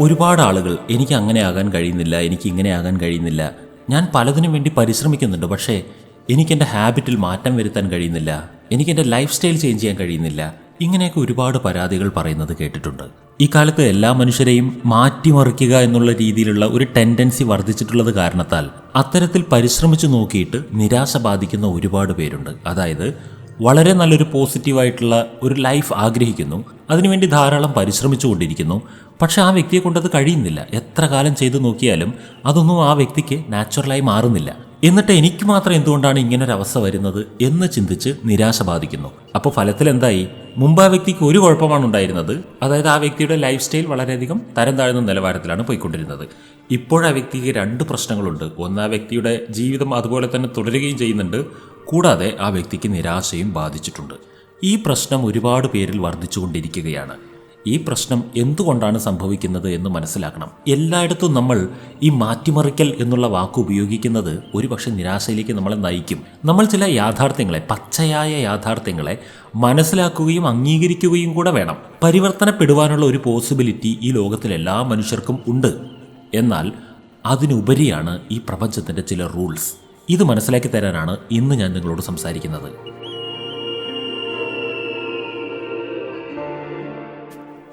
ഒരുപാട് ആളുകൾ എനിക്ക് അങ്ങനെ ആകാൻ കഴിയുന്നില്ല എനിക്ക് ഇങ്ങനെ ആകാൻ കഴിയുന്നില്ല. ഞാൻ പലതിനും വേണ്ടി പരിശ്രമിക്കുന്നുണ്ട് പക്ഷേ എനിക്ക് എന്റെ ഹാബിറ്റിൽ മാറ്റം വരുത്താൻ കഴിയുന്നില്ല. എനിക്ക് എന്റെ ലൈഫ് സ്റ്റൈൽ ചേഞ്ച് ചെയ്യാൻ കഴിയുന്നില്ല. ഇങ്ങനെയൊക്കെ ഒരുപാട് പരാതികൾ പറയുന്നത് കേട്ടിട്ടുണ്ട്. ഈ കാലത്ത് എല്ലാ മനുഷ്യരെയും മാറ്റിമറിക്കുക എന്നുള്ള രീതിയിലുള്ള ഒരു ടെൻഡൻസി വർദ്ധിച്ചിട്ടുള്ളത് കാരണത്താൽ അത്തരത്തിൽ പരിശ്രമിച്ചു നോക്കിയിട്ട് നിരാശ ബാധിക്കുന്ന ഒരുപാട് പേരുണ്ട്. അതായത് വളരെ നല്ലൊരു പോസിറ്റീവായിട്ടുള്ള ഒരു ലൈഫ് ആഗ്രഹിക്കുന്നു അതിനുവേണ്ടി ധാരാളം പരിശ്രമിച്ചുകൊണ്ടിരിക്കുന്നു പക്ഷെ ആ വ്യക്തിയെ കൊണ്ടത് കഴിയുന്നില്ല. എത്ര കാലം ചെയ്തു നോക്കിയാലും അതൊന്നും ആ വ്യക്തിക്ക് നാച്ചുറലായി മാറുന്നില്ല. എന്നിട്ട് എനിക്ക് മാത്രം എന്തുകൊണ്ടാണ് ഇങ്ങനൊരവസ്ഥ വരുന്നത് എന്ന് ചിന്തിച്ച് നിരാശ ബാധിക്കുന്നു. അപ്പോൾ ഫലത്തിൽ എന്തായി? മുമ്പ് ആ വ്യക്തിക്ക് ഒരു കുഴപ്പമാണ് ഉണ്ടായിരുന്നത്. അതായത് ആ വ്യക്തിയുടെ ലൈഫ് സ്റ്റൈൽ വളരെയധികം തരം താഴ്ന്ന നിലവാരത്തിലാണ് പോയിക്കൊണ്ടിരുന്നത്. ഇപ്പോൾ ആ വ്യക്തിക്ക് രണ്ട് പ്രശ്നങ്ങളുണ്ട്. ഒന്ന് ആ വ്യക്തിയുടെ ജീവിതം അതുപോലെ തന്നെ തുടരുകയും ചെയ്യുന്നുണ്ട്. കൂടാതെ ആ വ്യക്തിക്ക് നിരാശയും ബാധിച്ചിട്ടുണ്ട്. ഈ പ്രശ്നം ഒരുപാട് പേരിൽ വർദ്ധിച്ചുകൊണ്ടിരിക്കുകയാണ്. ഈ പ്രശ്നം എന്തുകൊണ്ടാണ് സംഭവിക്കുന്നത് എന്ന് മനസ്സിലാക്കണം. എല്ലായിടത്തും നമ്മൾ ഈ മാറ്റിമറിക്കൽ എന്നുള്ള വാക്ക് ഉപയോഗിക്കുന്നത് ഒരുപക്ഷെ നിരാശയിലേക്ക് നമ്മളെ നയിക്കും. നമ്മൾ ചില യാഥാർത്ഥ്യങ്ങളെ പച്ചയായ യാഥാർത്ഥ്യങ്ങളെ മനസ്സിലാക്കുകയും അംഗീകരിക്കുകയും കൂടെ വേണം. പരിവർത്തനപ്പെടുവാനുള്ള ഒരു പോസിബിലിറ്റി ഈ ലോകത്തിൽ എല്ലാ മനുഷ്യർക്കും ഉണ്ട്. എന്നാൽ അതിനുപരിയാണ് ഈ പ്രപഞ്ചത്തിന്റെ ചില റൂൾസ് ഇത് മനസ്സിലാക്കി തരാനാണ് ഇന്ന് ഞാൻ നിങ്ങളോട് സംസാരിക്കുന്നത്.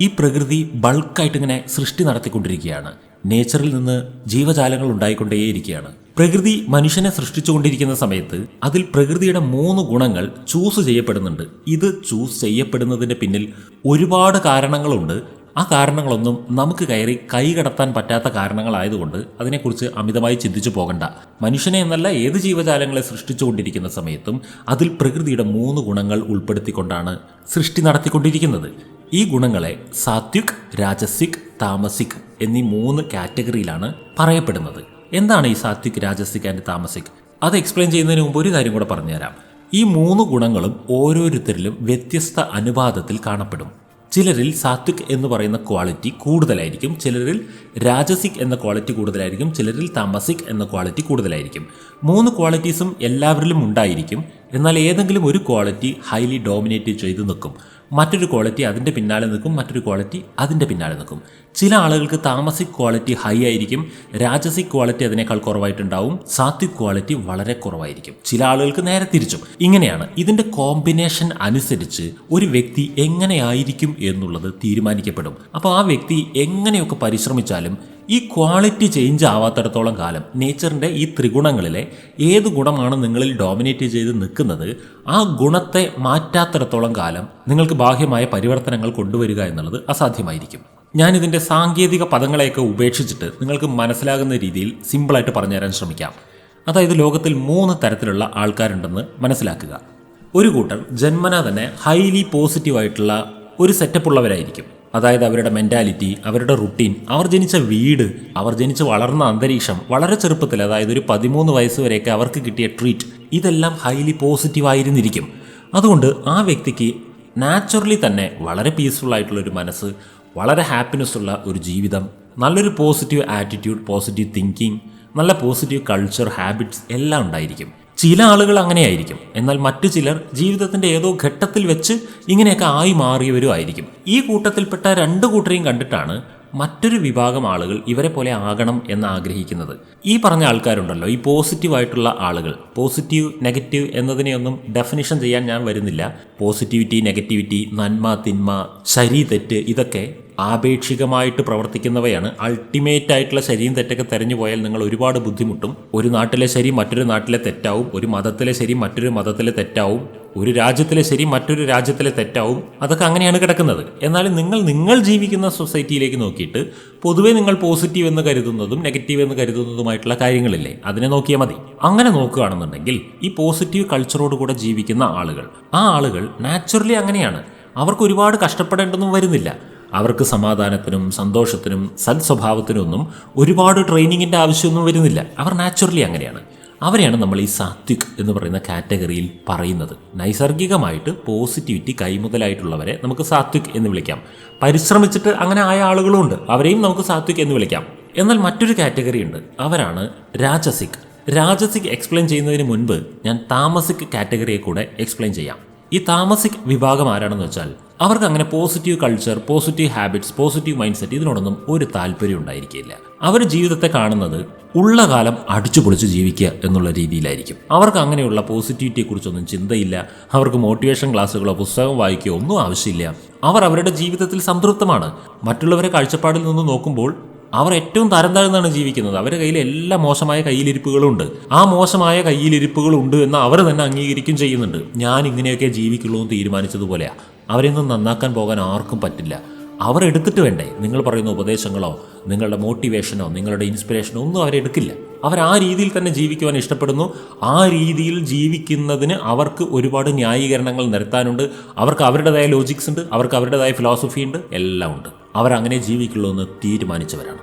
ഈ പ്രകൃതി ബൾക്കായിട്ട് ഇങ്ങനെ സൃഷ്ടി നടത്തിക്കൊണ്ടിരിക്കുകയാണ്. നേച്ചറിൽ നിന്ന് ജീവജാലങ്ങൾ ഉണ്ടായിക്കൊണ്ടേയിരിക്കുകയാണ്. പ്രകൃതി മനുഷ്യനെ സൃഷ്ടിച്ചുകൊണ്ടിരിക്കുന്ന സമയത്ത് അതിൽ പ്രകൃതിയുടെ മൂന്ന് ഗുണങ്ങൾ ചൂസ് ചെയ്യപ്പെടുന്നുണ്ട്. ഇത് ചൂസ് ചെയ്യപ്പെടുന്നതിന്റെ പിന്നിൽ ഒരുപാട് കാരണങ്ങളുണ്ട്. ആ കാരണങ്ങളൊന്നും നമുക്ക് കയറി കൈകടത്താൻ പറ്റാത്ത കാരണങ്ങളായതുകൊണ്ട് അതിനെക്കുറിച്ച് അമിതമായി ചിന്തിച്ചു പോകണ്ട. മനുഷ്യനെ എന്നല്ല ഏത് ജീവജാലങ്ങളെ സൃഷ്ടിച്ചുകൊണ്ടിരിക്കുന്ന സമയത്തും അതിൽ പ്രകൃതിയുടെ മൂന്ന് ഗുണങ്ങൾ ഉൾപ്പെടുത്തിക്കൊണ്ടാണ് സൃഷ്ടി നടത്തിക്കൊണ്ടിരിക്കുന്നത്. ഈ ഗുണങ്ങളെ സാത്വിക് രാജസിക് താമസിക് എന്നീ മൂന്ന് കാറ്റഗറിയിലാണ് പറയപ്പെടുന്നത്. എന്താണ് ഈ സാത്വിക് രാജസിക് ആൻഡ് താമസിക്? അത് എക്സ്പ്ലെയിൻ ചെയ്യുന്നതിന് മുമ്പ് ഒരു കാര്യം കൂടെ പറഞ്ഞുതരാം. ഈ മൂന്ന് ഗുണങ്ങളും ഓരോരുത്തരിലും വ്യത്യസ്ത അനുപാതത്തിൽ കാണപ്പെടും. ചിലരിൽ സാത്വിക് എന്ന് പറയുന്ന ക്വാളിറ്റി കൂടുതലായിരിക്കും ചിലരിൽ രാജസിക് എന്ന ക്വാളിറ്റി കൂടുതലായിരിക്കും ചിലരിൽ താമസിക് എന്ന ക്വാളിറ്റി കൂടുതലായിരിക്കും. മൂന്ന് ക്വാളിറ്റീസും എല്ലാവരിലും ഉണ്ടായിരിക്കും. എന്നാൽ ഏതെങ്കിലും ഒരു ക്വാളിറ്റി ഹൈലി ഡോമിനേറ്റ് ചെയ്ത് നിൽക്കും. മറ്റൊരു ക്വാളിറ്റി അതിന്റെ പിന്നാലെ നിൽക്കും മറ്റൊരു ക്വാളിറ്റി അതിന്റെ പിന്നാലെ നിൽക്കും. ചില ആളുകൾക്ക് താമസിക് ക്വാളിറ്റി ഹൈ ആയിരിക്കും രാജസിക് ക്വാളിറ്റി അതിനേക്കാൾ കുറവായിട്ടുണ്ടാവും സാത്വിക് ക്വാളിറ്റി വളരെ കുറവായിരിക്കും. ചില ആളുകൾക്ക് നേരെ തിരിച്ചും. ഇങ്ങനെയാണ് ഇതിന്റെ കോമ്പിനേഷൻ അനുസരിച്ച് ഒരു വ്യക്തി എങ്ങനെയായിരിക്കും എന്നുള്ളത് തീരുമാനിക്കപ്പെടും. അപ്പോൾ ആ വ്യക്തി എങ്ങനെയൊക്കെ പരിശ്രമിച്ചാലും ഈ ക്വാളിറ്റി ചേഞ്ച് ആവാത്തിടത്തോളം കാലം നേച്ചറിന്റെ ഈ ത്രിഗുണങ്ങളിലെ ഏത് ഗുണമാണ് നിങ്ങളിൽ ഡോമിനേറ്റ് ചെയ്ത് നിൽക്കുന്നത് ആ ഗുണത്തെ മാറ്റാത്തിടത്തോളം കാലം നിങ്ങൾക്ക് ബാഹ്യമായ പരിവർത്തനങ്ങൾ കൊണ്ടുവരിക എന്നുള്ളത് അസാധ്യമായിരിക്കും. ഞാനിതിന്റെ സാങ്കേതിക പദങ്ങളെയൊക്കെ ഉപേക്ഷിച്ചിട്ട് നിങ്ങൾക്ക് മനസ്സിലാകുന്ന രീതിയിൽ സിമ്പിളായിട്ട് പറഞ്ഞുതരാൻ ശ്രമിക്കാം. അതായത് ലോകത്തിൽ മൂന്ന് തരത്തിലുള്ള ആൾക്കാരുണ്ടെന്ന് മനസ്സിലാക്കുക. ഒരു കൂട്ടർ ജന്മന തന്നെ ഹൈലി പോസിറ്റീവായിട്ടുള്ള ഒരു സെറ്റപ്പ് ഉള്ളവരായിരിക്കും. അതായത് അവരുടെ മെന്റാലിറ്റി അവരുടെ റുട്ടീൻ അവർ ജനിച്ച വീട് അവർ ജനിച്ച് വളർന്ന അന്തരീക്ഷം വളരെ ചെറുപ്പത്തിൽ അതായത് ഒരു പതിമൂന്ന് വയസ്സ് വരെയൊക്കെ അവർക്ക് കിട്ടിയ ട്രീറ്റ് ഇതെല്ലാം ഹൈലി പോസിറ്റീവ് ആയിരുന്നിരിക്കും. അതുകൊണ്ട് ആ വ്യക്തിക്ക് നാച്ചുറലി തന്നെ വളരെ പീസ്ഫുൾ ആയിട്ടുള്ള ഒരു മനസ്സ് വളരെ ഹാപ്പിനെസ് ഉള്ള ഒരു ജീവിതം നല്ലൊരു പോസിറ്റീവ് ആറ്റിറ്റ്യൂഡ് പോസിറ്റീവ് തിങ്കിങ് നല്ല പോസിറ്റീവ് കൾച്ചർ ഹാബിറ്റ്സ് എല്ലാം ഉണ്ടായിരിക്കും. ചില ആളുകൾ അങ്ങനെയായിരിക്കും. എന്നാൽ മറ്റു ചിലർ ജീവിതത്തിന്റെ ഏതോ ഘട്ടത്തിൽ വെച്ച് ഇങ്ങനെയൊക്കെ ആയി മാറിയവരും ആയിരിക്കും. ഈ കൂട്ടത്തിൽപ്പെട്ട രണ്ട് കൂട്ടരെയും കണ്ടിട്ടാണ് മറ്റൊരു വിഭാഗം ആളുകൾ ഇവരെ പോലെ ആകണം എന്ന് ആഗ്രഹിക്കുന്നത്. ഈ പറഞ്ഞ ആൾക്കാരുണ്ടല്ലോ ഈ പോസിറ്റീവ് ആയിട്ടുള്ള ആളുകൾ. പോസിറ്റീവ് നെഗറ്റീവ് എന്നതിനെയൊന്നും ഡെഫിനിഷൻ ചെയ്യാൻ ഞാൻ വരുന്നില്ല. പോസിറ്റിവിറ്റി നെഗറ്റിവിറ്റി നന്മ തിന്മ ശരി തെറ്റ് ഇതൊക്കെ ആപേക്ഷികമായിട്ട് പ്രവർത്തിക്കുന്നവയാണ്. അൾട്ടിമേറ്റ് ആയിട്ടുള്ള ശരിയും തെറ്റൊക്കെ തെരഞ്ഞു പോയാൽ നിങ്ങൾ ഒരുപാട് ബുദ്ധിമുട്ടും. ഒരു നാട്ടിലെ ശരി മറ്റൊരു നാട്ടിലെ തെറ്റാവും. ഒരു മതത്തിലെ ശരി മറ്റൊരു മതത്തിലെ തെറ്റാവും. ഒരു രാജ്യത്തിലെ ശരി മറ്റൊരു രാജ്യത്തിലെ തെറ്റാവും. അതൊക്കെ അങ്ങനെയാണ് കിടക്കുന്നത്. എന്നാൽ നിങ്ങൾ നിങ്ങൾ ജീവിക്കുന്ന സൊസൈറ്റിയിലേക്ക് നോക്കിയിട്ട് പൊതുവെ നിങ്ങൾ പോസിറ്റീവ് എന്ന് കരുതുന്നതും നെഗറ്റീവ് എന്ന് കരുതുന്നതുമായിട്ടുള്ള കാര്യങ്ങളില്ലേ? അതിനെ നോക്കിയാൽ മതി. അങ്ങനെ നോക്കുകയാണെന്നുണ്ടെങ്കിൽ ഈ പോസിറ്റീവ് കൾച്ചറോട് കൂടെ ജീവിക്കുന്ന ആളുകൾ ആ ആളുകൾ നാച്ചുറലി അങ്ങനെയാണ്. അവർക്ക് ഒരുപാട് കഷ്ടപ്പെടേണ്ടൊന്നും വരുന്നില്ല. അവർക്ക് സമാധാനത്തിനും സന്തോഷത്തിനും സൽസ്വഭാവത്തിനും ഒന്നും ഒരുപാട് ട്രെയിനിങ്ങിന്റെ ആവശ്യമൊന്നും വരുന്നില്ല. അവർ നാച്ചുറലി അങ്ങനെയാണ്. അവരെയാണ് നമ്മൾ ഈ സാത്വിക് എന്ന് പറയുന്ന കാറ്റഗറിയിൽ പറയുന്നത്. നൈസർഗികമായിട്ട് പോസിറ്റിവിറ്റി കൈമുതലായിട്ടുള്ളവരെ നമുക്ക് സാത്വിക് എന്ന് വിളിക്കാം. പരിശ്രമിച്ചിട്ട് അങ്ങനെ ആയ ആളുകളും ഉണ്ട്. അവരെയും നമുക്ക് സാത്വിക് എന്ന് വിളിക്കാം. എന്നാൽ മറ്റൊരു കാറ്റഗറി ഉണ്ട്. അവരാണ് രാജസിക്. രാജസിക് എക്സ്പ്ലെയിൻ ചെയ്യുന്നതിന് മുൻപ് ഞാൻ താമസിക് കാറ്റഗറിയെ കൂടെ എക്സ്പ്ലെയിൻ ചെയ്യാം. ഈ താമസിക് വിഭാഗം ആരാണെന്ന് വെച്ചാൽ അവർക്ക് അങ്ങനെ positive culture positive habits positive mindset ഇതിനോടൊന്നും ഒരു താല്പര്യം ഉണ്ടായിരിക്കില്ല. അവർ ജീവിതത്തെ കാണുന്നത് ഉള്ള കാലം അടിച്ചു പൊളിച്ച് ജീവിക്കുക എന്നുള്ള രീതിയിലായിരിക്കും. അവർക്ക് അങ്ങനെയുള്ള പോസിറ്റിവിറ്റിയെക്കുറിച്ചൊന്നും ചിന്തയില്ല. അവർക്ക് മോട്ടിവേഷൻ ക്ലാസ്സുകളോ പുസ്തകം വായിക്കുകയോ ഒന്നും ആവശ്യമില്ല. അവർ അവരുടെ ജീവിതത്തിൽ സംതൃപ്തമാണ്. മറ്റുള്ളവരെ കാഴ്ചപ്പാടിൽ നിന്ന് നോക്കുമ്പോൾ അവർ ഏറ്റവും തരം താഴ്ന്നാണ് ജീവിക്കുന്നത്. അവരുടെ കയ്യിൽ എല്ലാ മോശമായ കയ്യിലിരിപ്പുകളുണ്ട്. ആ മോശമായ കയ്യിലിരിപ്പുകളുണ്ട് എന്ന് അവർ തന്നെ അംഗീകരിക്കും ചെയ്യുന്നുണ്ട്. ഞാൻ ഇങ്ങനെയൊക്കെ ജീവിക്കുള്ളൂ എന്ന് തീരുമാനിച്ചതുപോലെയാ. അവരെയൊന്നും നന്നാക്കാൻ പോകാൻ ആർക്കും പറ്റില്ല. അവർ എടുത്തിട്ട് വേണ്ടേ? നിങ്ങൾ പറയുന്ന ഉപദേശങ്ങളോ നിങ്ങളുടെ മോട്ടിവേഷനോ നിങ്ങളുടെ ഇൻസ്പിറേഷനോ ഒന്നും അവരെടുക്കില്ല അവർ ആ രീതിയിൽ തന്നെ ജീവിക്കുവാൻ ഇഷ്ടപ്പെടുന്നു. ആ രീതിയിൽ ജീവിക്കുന്നതിന് അവർക്ക് ഒരുപാട് ന്യായീകരണങ്ങൾ നിരത്താനുണ്ട്. അവർക്ക് അവരുടേതായ ലോജിക്സ് ഉണ്ട്. അവർക്ക് അവരുടേതായ ഫിലോസഫി ഉണ്ട്. എല്ലാം ഉണ്ട്. അവരങ്ങനെ ജീവിക്കുള്ളൂ എന്ന് തീരുമാനിച്ചവരാണ്.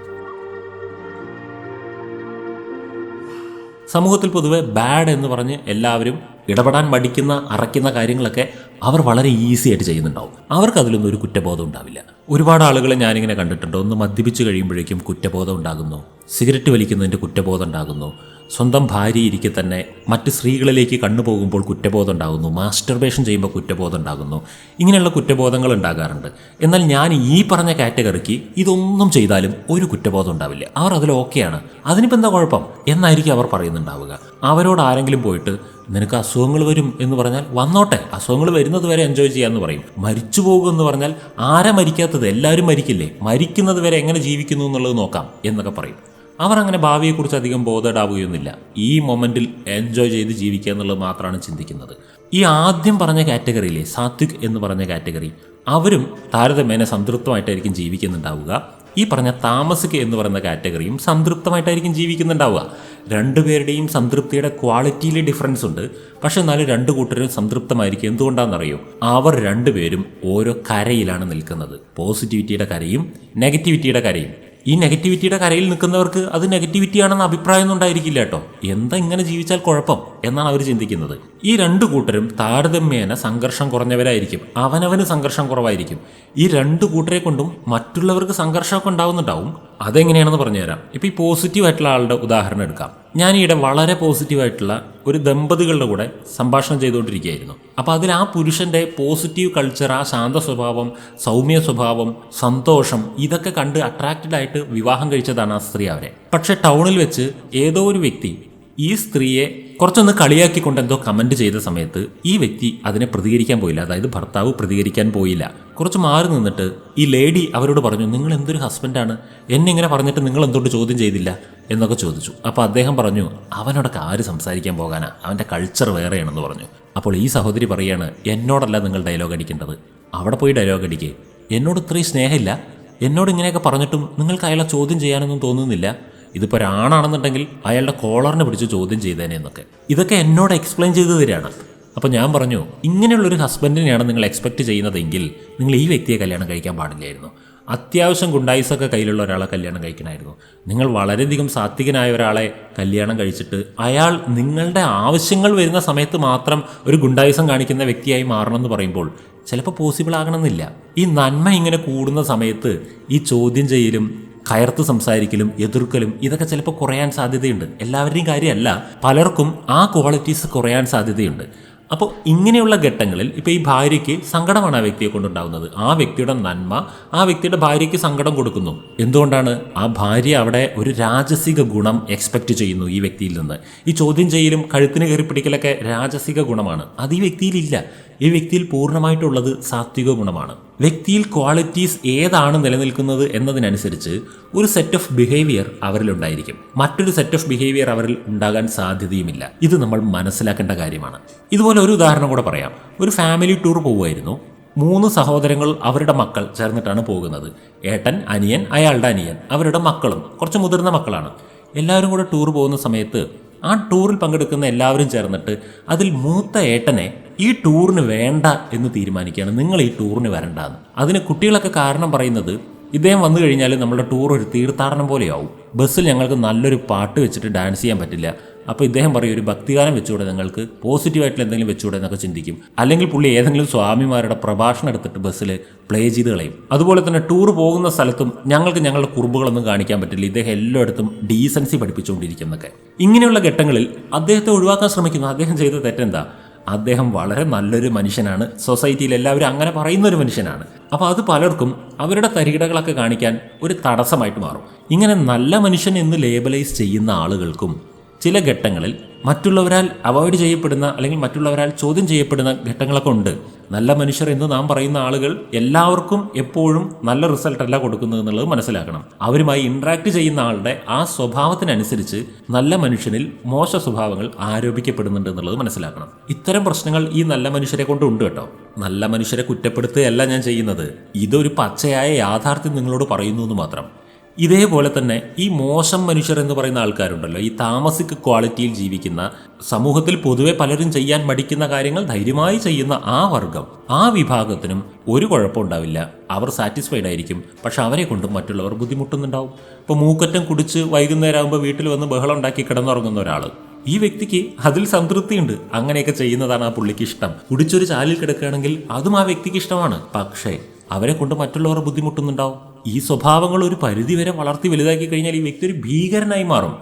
സമൂഹത്തിൽ പൊതുവെ ബാഡ് എന്ന് പറഞ്ഞ് എല്ലാവരും ഇടപെടാൻ മടിക്കുന്ന അറയ്ക്കുന്ന കാര്യങ്ങളൊക്കെ അവർ വളരെ ഈസി ആയിട്ട് ചെയ്യുന്നുണ്ടാവും. അവർക്ക് അതിലൊന്നും ഒരു കുറ്റബോധം ഉണ്ടാവില്ല. ഒരുപാട് ആളുകളെ ഞാനിങ്ങനെ കണ്ടിട്ടുണ്ട്. ഒന്ന് മദ്യപിച്ച് കഴിയുമ്പോഴേക്കും കുറ്റബോധം ഉണ്ടാകുന്നു. സിഗരറ്റ് വലിക്കുന്നതിന്റെ കുറ്റബോധം ഉണ്ടാകുന്നു. സ്വന്തം ഭാര്യ ഇരിക്കെ തന്നെ മറ്റ് സ്ത്രീകളിലേക്ക് കണ്ണു പോകുമ്പോൾ കുറ്റബോധം ഉണ്ടാകുന്നു. മാസ്റ്റർബേഷൻ ചെയ്യുമ്പോൾ കുറ്റബോധം ഉണ്ടാകുന്നു. ഇങ്ങനെയുള്ള കുറ്റബോധങ്ങൾ ഉണ്ടാകാറുണ്ട്. എന്നാൽ ഞാൻ ഈ പറഞ്ഞ കാറ്റഗറിക്ക് ഇതൊന്നും ചെയ്താലും ഒരു കുറ്റബോധം ഉണ്ടാവില്ല. അവർ അതിൽ ഓക്കെയാണ് അതിനിപ്പോൾ എന്താ കുഴപ്പം? എന്നായിരിക്കും അവർ പറയുന്നുണ്ടാവുക. അവരോട് ആരെങ്കിലും പോയിട്ട് നിനക്ക് അസുഖങ്ങൾ വരും എന്ന് പറഞ്ഞാൽ വന്നോട്ടെ. അസുഖങ്ങൾ വരുന്നത് വരെ എൻജോയ് ചെയ്യാന്ന് പറയും. മരിച്ചു പോകും എന്ന് പറഞ്ഞാൽ ആരാ മരിക്കാത്തത്? എല്ലാവരും മരിക്കില്ലേ? മരിക്കുന്നത് വരെ എങ്ങനെ ജീവിക്കുന്നു എന്നുള്ളത് നോക്കാം എന്നൊക്കെ പറയും. അവർ അങ്ങനെ ഭാവിയെക്കുറിച്ച് അധികം ബോധേഡാവുകയൊന്നുമില്ല. ഈ മൊമെന്റിൽ എൻജോയ് ചെയ്ത് ജീവിക്കുക എന്നുള്ളത് മാത്രമാണ് ചിന്തിക്കുന്നത്. ഈ ആദ്യം പറഞ്ഞ കാറ്റഗറിയിലെ സാത്വിക് എന്ന് പറഞ്ഞ കാറ്റഗറി അവരും താരതമ്യേന സംതൃപ്തമായിട്ടായിരിക്കും ജീവിക്കുന്നുണ്ടാവുക. ഈ പറഞ്ഞ താമസിക്ക് എന്ന് പറയുന്ന കാറ്റഗറിയും സംതൃപ്തമായിട്ടായിരിക്കും ജീവിക്കുന്നുണ്ടാവുക. രണ്ടുപേരുടെയും സംതൃപ്തിയുടെ ക്വാളിറ്റിയിൽ ഡിഫറൻസ് ഉണ്ട്. പക്ഷെ എന്നാലും രണ്ടു കൂട്ടരും സംതൃപ്തമായിരിക്കും എന്തുകൊണ്ടാണെന്നറിയോ? അവർ രണ്ടുപേരും ഓരോ കരയിലാണ് നിൽക്കുന്നത്. പോസിറ്റിവിറ്റിയുടെ കരയും നെഗറ്റിവിറ്റിയുടെ കരയും. ഈ നെഗറ്റിവിറ്റിയുടെ കരയിൽ നിൽക്കുന്നവർക്ക് അത് നെഗറ്റിവിറ്റി ആണെന്ന അഭിപ്രായമൊന്നും ഉണ്ടായിരിക്കില്ല കേട്ടോ. എന്താ ഇങ്ങനെ ജീവിച്ചാൽ കുഴപ്പം എന്നാണ് അവർ ചിന്തിക്കുന്നത്. ഈ രണ്ട് കൂട്ടരും താരതമ്യേന സംഘർഷം കുറഞ്ഞവരായിരിക്കും. അവനവന് സംഘർഷം കുറവായിരിക്കും. ഈ രണ്ട് കൂട്ടരെ കൊണ്ടും മറ്റുള്ളവർക്ക് സംഘർഷമൊക്കെ ഉണ്ടാവുന്നുണ്ടാവും. അതെങ്ങനെയാണെന്ന് പറഞ്ഞുതരാം. ഇപ്പം ഈ പോസിറ്റീവ് ആയിട്ടുള്ള ആളുടെ ഉദാഹരണം എടുക്കാം. ഈയിടെ വളരെ പോസിറ്റീവായിട്ടുള്ള ഒരു ദമ്പതികളുടെ കൂടെ സംഭാഷണം ചെയ്തുകൊണ്ടിരിക്കുകയായിരുന്നു. അപ്പോൾ അതിൽ ആ പുരുഷന്റെ പോസിറ്റീവ് കൾച്ചർ ആ ശാന്ത സ്വഭാവം സൗമ്യ സ്വഭാവം സന്തോഷം ഇതൊക്കെ കണ്ട് അട്രാക്റ്റഡ് ആയിട്ട് വിവാഹം കഴിച്ചതാണ് ആ സ്ത്രീ അവരെ. പക്ഷേ ടൗണിൽ വെച്ച് ഏതോ ഒരു വ്യക്തി ഈ സ്ത്രീയെ കുറച്ചൊന്ന് കളിയാക്കിക്കൊണ്ട് എന്തോ കമന്റ് ചെയ്ത സമയത്ത് ഈ വ്യക്തി അതിനെ പ്രതികരിക്കാൻ പോയില്ല. അതായത് ഭർത്താവ് പ്രതികരിക്കാൻ പോയില്ല. കുറച്ച് മാറി നിന്നിട്ട് ഈ ലേഡി അവരോട് പറഞ്ഞു നിങ്ങൾ എന്തൊരു ഹസ്ബൻഡാണ് എന്നെ ഇങ്ങനെ പറഞ്ഞിട്ട് നിങ്ങൾ എന്തുകൊണ്ട് ചോദ്യം ചെയ്തില്ല? എന്നൊക്കെ ചോദിച്ചു. അപ്പോൾ അദ്ദേഹം പറഞ്ഞു അവനോടൊക്കെ ആര് സംസാരിക്കാൻ പോകാനാ? അവന്റെ കൾച്ചർ വേറെയാണെന്ന് പറഞ്ഞു. അപ്പോൾ ഈ സഹോദരി പറയാണ് എന്നോടല്ല നിങ്ങൾ ഡയലോഗ് അടിക്കേണ്ടത്. അവിടെ പോയി ഡയലോഗ് അടിക്കേ. എന്നോട് ഇത്രയും സ്നേഹമില്ല. എന്നോട് ഇങ്ങനെയൊക്കെ പറഞ്ഞിട്ടും നിങ്ങൾക്ക് അയാളെ ചോദ്യം ചെയ്യാനൊന്നും തോന്നുന്നില്ല. ഇതിപ്പോൾ ഒരാണാണെന്നുണ്ടെങ്കിൽ അയാളുടെ കോളറിനെ പിടിച്ച് ചോദ്യം ചെയ്തേനെ എന്നൊക്കെ. ഇതൊക്കെ എന്നോട് എക്സ്പ്ലെയിൻ ചെയ്തു തരികയാണ്. അപ്പോൾ ഞാൻ പറഞ്ഞു ഇങ്ങനെയുള്ളൊരു ഹസ്ബൻഡിനെയാണ് നിങ്ങൾ എക്സ്പെക്റ്റ് ചെയ്യുന്നതെങ്കിൽ നിങ്ങൾ ഈ വ്യക്തിയെ കല്യാണം കഴിക്കാൻ പാടില്ലായിരുന്നു. അത്യാവശ്യം ഗുണ്ടായിസൊക്കെ കയ്യിലുള്ള ഒരാളെ കല്യാണം കഴിക്കണമായിരുന്നു നിങ്ങൾ വളരെയധികം സാത്വികനായ ഒരാളെ കല്യാണം കഴിച്ചിട്ട് അയാൾ നിങ്ങളുടെ ആവശ്യങ്ങൾ വരുന്ന സമയത്ത് മാത്രം ഒരു ഗുണ്ടായിസം കാണിക്കുന്ന വ്യക്തിയായി മാറണമെന്ന് പറയുമ്പോൾ ചിലപ്പോൾ പോസിബിൾ ആകണമെന്നില്ല. ഈ നന്മ ഇങ്ങനെ കൂടുന്ന സമയത്ത് ഈ ചോദ്യം ചെയ്യലും കയർത്ത് സംസാരിക്കലും എതിർക്കലും ഇതൊക്കെ ചിലപ്പോൾ കുറയാൻ സാധ്യതയുണ്ട്. എല്ലാവരുടെയും കാര്യമല്ല പലർക്കും ആ ക്വാളിറ്റീസ് കുറയാൻ സാധ്യതയുണ്ട്. അപ്പോൾ ഇങ്ങനെയുള്ള ഘട്ടങ്ങളിൽ ഇപ്പോൾ ഈ ഭാര്യയ്ക്ക് സങ്കടമാണ് ആ വ്യക്തിയെ കൊണ്ടുണ്ടാകുന്നത് ആ വ്യക്തിയുടെ നന്മ ആ വ്യക്തിയുടെ ഭാര്യയ്ക്ക് സങ്കടം കൊടുക്കുന്നു. എന്തുകൊണ്ടാണ്? ആ ഭാര്യ അവിടെ ഒരു രാജസിക ഗുണം എക്സ്പെക്റ്റ് ചെയ്യുന്നു ഈ വ്യക്തിയിൽ നിന്ന്. ഈ ചോദ്യം ചെയ്യലും കഴുത്തിന് കയറി പിടിക്കലൊക്കെ രാജസിക ഗുണമാണ്. അത് ഈ വ്യക്തിയിലില്ല ഈ വ്യക്തിയിൽ പൂർണമായിട്ടുള്ളത് സാത്വിക ഗുണമാണ്. വ്യക്തിയിൽ ക്വാളിറ്റീസ് ഏതാണ് നിലനിൽക്കുന്നത് എന്നതിനനുസരിച്ച് ഒരു സെറ്റ് ഓഫ് ബിഹേവിയർ അവരിൽ ഉണ്ടായിരിക്കും. മറ്റൊരു സെറ്റ് ഓഫ് ബിഹേവിയർ അവരിൽ ഉണ്ടാകാൻ സാധ്യതയുമില്ല. ഇത് നമ്മൾ മനസ്സിലാക്കേണ്ട കാര്യമാണ്. ഇതുപോലെ ഒരു ഉദാഹരണം കൂടെ പറയാം. ഒരു ഫാമിലി ടൂർ പോവുമായിരുന്നു. മൂന്ന് സഹോദരങ്ങൾ അവരുടെ മക്കൾ ചേർന്നിട്ടാണ് പോകുന്നത്. ഏട്ടൻ അനിയൻ അയാളുടെ അനിയൻ അവരുടെ മക്കളും കുറച്ച് മുതിർന്ന മക്കളാണ്. എല്ലാവരും കൂടെ ടൂർ പോകുന്ന സമയത്ത് ആ ടൂറിൽ പങ്കെടുക്കുന്ന എല്ലാവരും ചേർന്നിട്ട് അതിൽ മൂത്ത ഏട്ടനെ ഈ ടൂറിന് വേണ്ട എന്ന് തീരുമാനിക്കുകയാണ്. നിങ്ങൾ ഈ ടൂറിന് വരണ്ടെന്ന്. അതിന് കുട്ടികളൊക്കെ കാരണം പറയുന്നത് ഇദ്ദേഹം വന്നു കഴിഞ്ഞാൽ നമ്മുടെ ടൂർ ഒരു തീർത്ഥാടനം പോലെയാവും. ബസ്സിൽ ഞങ്ങൾക്ക് നല്ലൊരു പാട്ട് വെച്ചിട്ട് ഡാൻസ് ചെയ്യാൻ പറ്റില്ല. അപ്പോൾ ഇദ്ദേഹം പറയും ഒരു ഭക്തിഗാനം വെച്ചുകൂടെ നിങ്ങൾക്ക്? പോസിറ്റീവായിട്ടുള്ള എന്തെങ്കിലും വെച്ചുകൂടെ എന്നൊക്കെ ചിന്തിക്കും. അല്ലെങ്കിൽ പുള്ളി ഏതെങ്കിലും സ്വാമിമാരുടെ പ്രഭാഷണം എടുത്തിട്ട് ബസ്സിൽ പ്ലേ ചെയ്ത് കളയും. അതുപോലെ തന്നെ ടൂർ പോകുന്ന സ്ഥലത്തും ഞങ്ങൾക്ക് ഞങ്ങളുടെ കുറുമ്പുകളൊന്നും കാണിക്കാൻ പറ്റില്ല. ഇദ്ദേഹം എല്ലായിടത്തും ഡീസൻസി പഠിപ്പിച്ചുകൊണ്ടിരിക്കുന്നൊക്കെ. ഇങ്ങനെയുള്ള ഘട്ടങ്ങളിൽ അദ്ദേഹത്തെ ഒഴിവാക്കാൻ ശ്രമിക്കുന്നു. അദ്ദേഹം ചെയ്ത തെറ്റെന്താ? അദ്ദേഹം വളരെ നല്ലൊരു മനുഷ്യനാണ്. സൊസൈറ്റിയിൽ എല്ലാവരും അങ്ങനെ പറയുന്ന ഒരു മനുഷ്യനാണ്. അപ്പോൾ അത് പലർക്കും അവരുടെ തരികിടകളൊക്കെ കാണിക്കാൻ ഒരു തടസ്സമായിട്ട് മാറും. ഇങ്ങനെ നല്ല മനുഷ്യൻ എന്ന് ലേബലൈസ് ചെയ്യുന്ന ആളുകൾക്കും ചില ഘട്ടങ്ങളിൽ മറ്റുള്ളവരാൽ അവോയ്ഡ് ചെയ്യപ്പെടുന്ന അല്ലെങ്കിൽ മറ്റുള്ളവരാൽ ചോദ്യം ചെയ്യപ്പെടുന്ന ഘട്ടങ്ങളൊക്കെ ഉണ്ട്. നല്ല മനുഷ്യർ എന്ന് നാം പറയുന്ന ആളുകൾ എല്ലാവർക്കും എപ്പോഴും നല്ല റിസൾട്ട് അല്ല കൊടുക്കുന്നത് എന്നുള്ളത് മനസ്സിലാക്കണം. അവരുമായി ഇന്ററാക്ട് ചെയ്യുന്ന ആളുടെ ആ സ്വഭാവത്തിനനുസരിച്ച് നല്ല മനുഷ്യനിൽ മോശ സ്വഭാവങ്ങൾ ആരോപിക്കപ്പെടുന്നുണ്ട് എന്നുള്ളത് മനസ്സിലാക്കണം. ഇത്തരം പ്രശ്നങ്ങൾ ഈ നല്ല മനുഷ്യരെ കൊണ്ട് ഉണ്ട് കേട്ടോ. നല്ല മനുഷ്യരെ കുറ്റപ്പെടുത്തുകയല്ല ഞാൻ ചെയ്യുന്നത്. ഇതൊരു പച്ചയായ യാഥാർത്ഥ്യം നിങ്ങളോട് പറയുന്നു എന്ന് മാത്രം. ഇതേപോലെ തന്നെ ഈ മോശം മനുഷ്യർ എന്ന് പറയുന്ന ആൾക്കാരുണ്ടല്ലോ. ഈ താമസിക ക്വാളിറ്റിയിൽ ജീവിക്കുന്ന സമൂഹത്തിൽ പൊതുവെ പലരും ചെയ്യാൻ മടിക്കുന്ന കാര്യങ്ങൾ ധൈര്യമായി ചെയ്യുന്ന ആ വർഗം ആ വിഭാഗത്തിനും ഒരു കുഴപ്പമുണ്ടാവില്ല അവർ സാറ്റിസ്ഫൈഡ് ആയിരിക്കും. പക്ഷെ അവരെ കൊണ്ടും മറ്റുള്ളവർ ബുദ്ധിമുട്ടുന്നുണ്ടാവും. ഇപ്പോൾ മൂക്കറ്റം കുടിച്ച് വൈകുന്നേരം ആകുമ്പോൾ വീട്ടിൽ വന്ന് ബഹളം ഉണ്ടാക്കി കിടന്നുറങ്ങുന്ന ഒരാൾ ഈ വ്യക്തിക്ക് അതിൽ സംതൃപ്തിയുണ്ട്. അങ്ങനെയൊക്കെ ചെയ്യുന്നതാണ് ആ പുള്ളിക്ക് ഇഷ്ടം. കുടിച്ചൊരു ചാലിൽ കിടക്കുകയാണെങ്കിൽ അതും ആ വ്യക്തിക്ക് ഇഷ്ടമാണ്. പക്ഷേ അവരെ കൊണ്ട് മറ്റുള്ളവർ ബുദ്ധിമുട്ടുന്നുണ്ടാവും. ഈ സ്വഭാവങ്ങൾ ഒരു പരിധിവരെ വളർത്തി വലുതാക്കി കഴിഞ്ഞാൽ ഈ വ്യക്തി ഒരു ഭീകരനായി മാറും.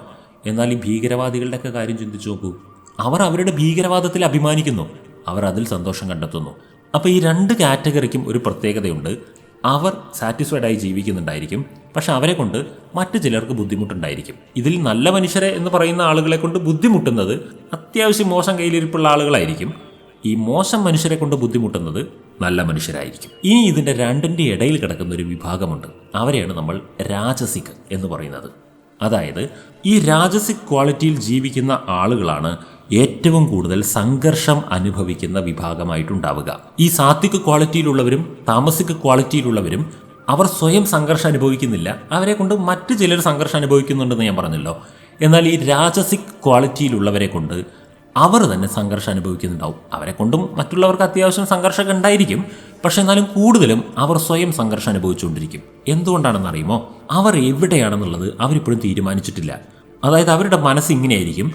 എന്നാൽ ഈ ഭീകരവാദികളുടെയൊക്കെ കാര്യം ചിന്തിച്ചു നോക്കൂ. അവർ അവരുടെ ഭീകരവാദത്തിൽ അഭിമാനിക്കുന്നു. അവർ അതിൽ സന്തോഷം കണ്ടെത്തുന്നു. അപ്പോൾ ഈ രണ്ട് കാറ്റഗറിക്കും ഒരു പ്രത്യേകതയുണ്ട്. അവർ സാറ്റിസ്ഫൈഡ് ആയി ജീവിക്കുന്നുണ്ടായിരിക്കും. പക്ഷെ അവരെ കൊണ്ട് മറ്റു ചിലർക്ക് ബുദ്ധിമുട്ടുണ്ടായിരിക്കും. ഇതിൽ നല്ല മനുഷ്യരെ എന്ന് പറയുന്ന ആളുകളെ കൊണ്ട് ബുദ്ധിമുട്ടുന്നത് അത്യാവശ്യം മോശം കയ്യിലിരിപ്പുള്ള ആളുകളായിരിക്കും. ഈ മോശം മനുഷ്യരെ കൊണ്ട് ബുദ്ധിമുട്ടുന്നത് നല്ല മനുഷ്യരായിരിക്കും. ഇനി ഇതിന്റെ രണ്ടിന്റെ ഇടയിൽ കിടക്കുന്ന ഒരു വിഭാഗമുണ്ട്. അവരെയാണ് നമ്മൾ രാജസിക് എന്ന് പറയുന്നത്. അതായത് ഈ രാജസിക് ക്വാളിറ്റിയിൽ ജീവിക്കുന്ന ആളുകളാണ് ഏറ്റവും കൂടുതൽ സംഘർഷം അനുഭവിക്കുന്ന വിഭാഗമായിട്ടുണ്ടാവുക. ഈ സാത്വിക് ക്വാളിറ്റിയിലുള്ളവരും താമസിക് ക്വാളിറ്റിയിലുള്ളവരും അവർ സ്വയം സംഘർഷം അനുഭവിക്കുന്നില്ല. അവരെ കൊണ്ട് മറ്റു ചിലർ സംഘർഷം അനുഭവിക്കുന്നുണ്ടെന്ന് ഞാൻ പറഞ്ഞല്ലോ. എന്നാൽ ഈ രാജസിക് ക്വാളിറ്റിയിലുള്ളവരെ കൊണ്ട് അവർ തന്നെ സംഘർഷം അനുഭവിക്കുന്നുണ്ടാവും. അവരെ കൊണ്ടും മറ്റുള്ളവർക്ക് അത്യാവശ്യം സംഘർഷമൊക്കെ ഉണ്ടായിരിക്കും. പക്ഷെ എന്നാലും കൂടുതലും അവർ സ്വയം സംഘർഷം അനുഭവിച്ചുകൊണ്ടിരിക്കും. എന്തുകൊണ്ടാണെന്ന് അറിയുമോ അവർ എവിടെയാണെന്നുള്ളത് അവരിപ്പോഴും തീരുമാനിച്ചിട്ടില്ല. അതായത് അവരുടെ മനസ്സ് ഇങ്ങനെയായിരിക്കും.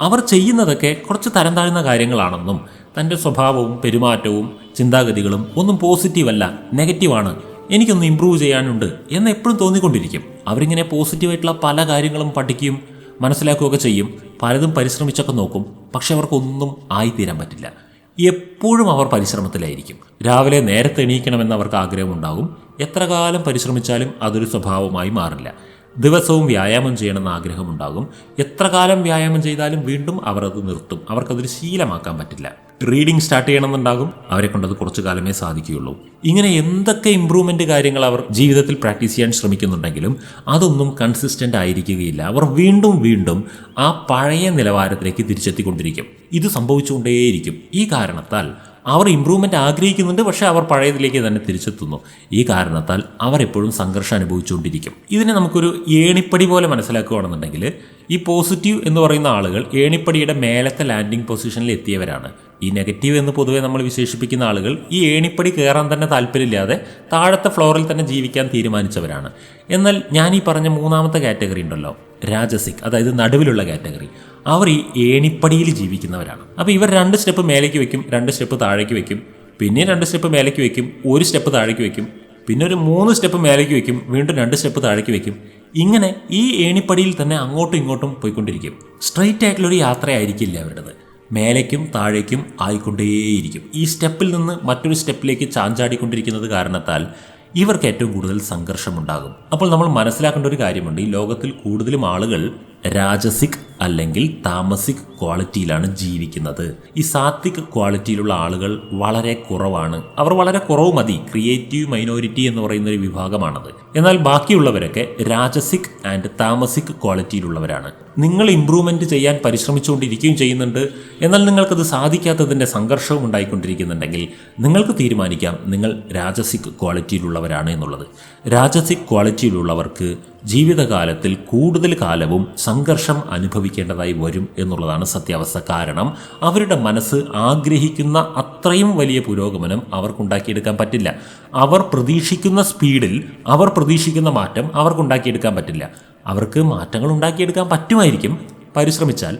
അവർ ചെയ്യുന്നതൊക്കെ കുറച്ച് തരം താഴ്ന്ന കാര്യങ്ങളാണെന്നും തന്റെ സ്വഭാവവും പെരുമാറ്റവും ചിന്താഗതികളും ഒന്നും പോസിറ്റീവല്ല നെഗറ്റീവാണ് എനിക്കൊന്ന് ഇമ്പ്രൂവ് ചെയ്യാനുണ്ട് എന്ന് എപ്പോഴും തോന്നിക്കൊണ്ടിരിക്കും. അവരിങ്ങനെ പോസിറ്റീവായിട്ടുള്ള പല കാര്യങ്ങളും പഠിക്കുകയും മനസ്സിലാക്കുകയൊക്കെ ചെയ്യും. പലതും പരിശ്രമിച്ചൊക്കെ നോക്കും. പക്ഷെ അവർക്കൊന്നും ആയിത്തീരാൻ പറ്റില്ല. എപ്പോഴും അവർ പരിശ്രമത്തിലായിരിക്കും. രാവിലെ നേരത്തെ എണീക്കണമെന്ന് അവർക്ക് ആഗ്രഹമുണ്ടാകും. എത്ര കാലം പരിശ്രമിച്ചാലും അതൊരു സ്വഭാവമായി മാറില്ല. ദിവസവും വ്യായാമം ചെയ്യണമെന്ന് ആഗ്രഹമുണ്ടാകും. എത്ര കാലം വ്യായാമം ചെയ്താലും വീണ്ടും അവർ അത് നിർത്തും. അവർക്കതൊരു ശീലമാക്കാൻ പറ്റില്ല. റീഡിംഗ് സ്റ്റാർട്ട് ചെയ്യണമെന്നുണ്ടാകും. അവരെ കൊണ്ടത് കുറച്ചു കാലമേ സാധിക്കുകയുള്ളൂ. ഇങ്ങനെ എന്തൊക്കെ ഇമ്പ്രൂവ്മെന്റ് കാര്യങ്ങൾ അവർ ജീവിതത്തിൽ പ്രാക്ടീസ് ചെയ്യാൻ ശ്രമിക്കുന്നുണ്ടെങ്കിലും അതൊന്നും കൺസിസ്റ്റന്റ് ആയിരിക്കുകയില്ല. അവർ വീണ്ടും വീണ്ടും ആ പഴയ നിലവാരത്തിലേക്ക് തിരിച്ചെത്തിക്കൊണ്ടിരിക്കും. ഇത് സംഭവിച്ചുകൊണ്ടേയിരിക്കും. ഈ കാരണത്താൽ അവർ ഇമ്പ്രൂവ്മെന്റ് ആഗ്രഹിക്കുന്നുണ്ട് പക്ഷേ അവർ പഴയതിലേക്ക് തന്നെ തിരിച്ചെത്തുന്നു. ഈ കാരണത്താൽ അവർ എപ്പോഴും സംഘർഷം അനുഭവിച്ചുകൊണ്ടിരിക്കും. ഇതിനെ നമുക്കൊരു ഏണിപ്പടി പോലെ മനസ്സിലാക്കുകയാണെന്നുണ്ടെങ്കിൽ ഈ പോസിറ്റീവ് എന്ന് പറയുന്ന ആളുകൾ ഏണിപ്പടിയുടെ മേലത്തെ ലാൻഡിംഗ് പൊസിഷനിൽ എത്തിയവരാണ്. ഈ നെഗറ്റീവ് എന്ന് പൊതുവേ നമ്മൾ വിശേഷിപ്പിക്കുന്ന ആളുകൾ ഈ ഏണിപ്പടി കയറാൻ തന്നെ താല്പര്യമില്ലാതെ താഴത്തെ ഫ്ലോറിൽ തന്നെ ജീവിക്കാൻ തീരുമാനിച്ചവരാണ്. എന്നാൽ ഞാൻ ഈ പറഞ്ഞ മൂന്നാമത്തെ കാറ്റഗറി ഉണ്ടല്ലോ. രാജസിക് അതായത് നടുവിലുള്ള കാറ്റഗറി. അവർ ഈ ഏണിപ്പടിയിൽ ജീവിക്കുന്നവരാണ്. അപ്പോൾ ഇവർ രണ്ട് സ്റ്റെപ്പ് മേലേക്ക് വെക്കും രണ്ട് സ്റ്റെപ്പ് താഴേക്ക് വെക്കും പിന്നെ രണ്ട് സ്റ്റെപ്പ് മേലേക്ക് വെക്കും ഒരു സ്റ്റെപ്പ് താഴേക്ക് വെക്കും പിന്നെ ഒരു മൂന്ന് സ്റ്റെപ്പ് മേലേക്ക് വെക്കും വീണ്ടും രണ്ട് സ്റ്റെപ്പ് താഴേക്ക് വെക്കും ഇങ്ങനെ ഈ ഏണിപ്പടിയിൽ തന്നെ അങ്ങോട്ടും ഇങ്ങോട്ടും പോയിക്കൊണ്ടിരിക്കും. സ്ട്രെയിറ്റ് ആയിട്ടുള്ളൊരു യാത്രയായിരിക്കില്ല അവരുടേത് മേലേക്കും താഴേക്കും ആയിക്കൊണ്ടേയിരിക്കും. ഈ സ്റ്റെപ്പിൽ നിന്ന് മറ്റൊരു സ്റ്റെപ്പിലേക്ക് ചാഞ്ചാടിക്കൊണ്ടിരിക്കുന്നത് കാരണത്താൽ ഇവർക്ക് ഏറ്റവും കൂടുതൽ സംഘർഷമുണ്ടാകും. അപ്പോൾ നമ്മൾ മനസ്സിലാക്കേണ്ട ഒരു കാര്യമുണ്ട്. ഈ ലോകത്തിൽ കൂടുതലും ആളുകൾ രാജസിക് അല്ലെങ്കിൽ താമസിക് ക്വാളിറ്റിയിലാണ് ജീവിക്കുന്നത്. ഈ സാത്വിക് ക്വാളിറ്റിയിലുള്ള ആളുകൾ വളരെ കുറവാണ്. അവർ വളരെ കുറവ് മതി. ക്രിയേറ്റീവ് മൈനോറിറ്റി എന്ന് പറയുന്ന ഒരു വിഭാഗമാണത്. എന്നാൽ ബാക്കിയുള്ളവരൊക്കെ രാജസിക് ആൻഡ് താമസിക് ക്വാളിറ്റിയിലുള്ളവരാണ്. നിങ്ങൾ ഇമ്പ്രൂവ്മെന്റ് ചെയ്യാൻ പരിശ്രമിച്ചുകൊണ്ടിരിക്കുകയും ചെയ്യുന്നുണ്ട്. എന്നാൽ നിങ്ങൾക്കത് സാധിക്കാത്തതിന്റെ സംഘർഷവും ഉണ്ടായിക്കൊണ്ടിരിക്കുന്നുണ്ടെങ്കിൽ നിങ്ങൾക്ക് തീരുമാനിക്കാം നിങ്ങൾ രാജസിക് ക്വാളിറ്റിയിലുള്ളവരാണ് എന്നുള്ളത്. രാജസിക് ക്വാളിറ്റിയിലുള്ളവർക്ക് ജീവിതകാലത്തിൽ കൂടുതൽ കാലവും സംഘർഷം അനുഭവിക്കേണ്ടതായി വരും എന്നുള്ളതാണ് സത്യാവസ്ഥ കാരണം. അവരുടെ മനസ്സ് ആഗ്രഹിക്കുന്ന അത്രയും വലിയ പുരോഗമനം അവർക്കുണ്ടാക്കിയെടുക്കാൻ പറ്റില്ല. അവർ പ്രതീക്ഷിക്കുന്ന സ്പീഡിൽ അവർ പ്രതീക്ഷിക്കുന്ന മാറ്റം അവർക്കുണ്ടാക്കിയെടുക്കാൻ പറ്റില്ല. അവർക്ക് മാറ്റങ്ങൾ ഉണ്ടാക്കിയെടുക്കാൻ പറ്റുമായിരിക്കും. പരിശ്രമിച്ചാൽ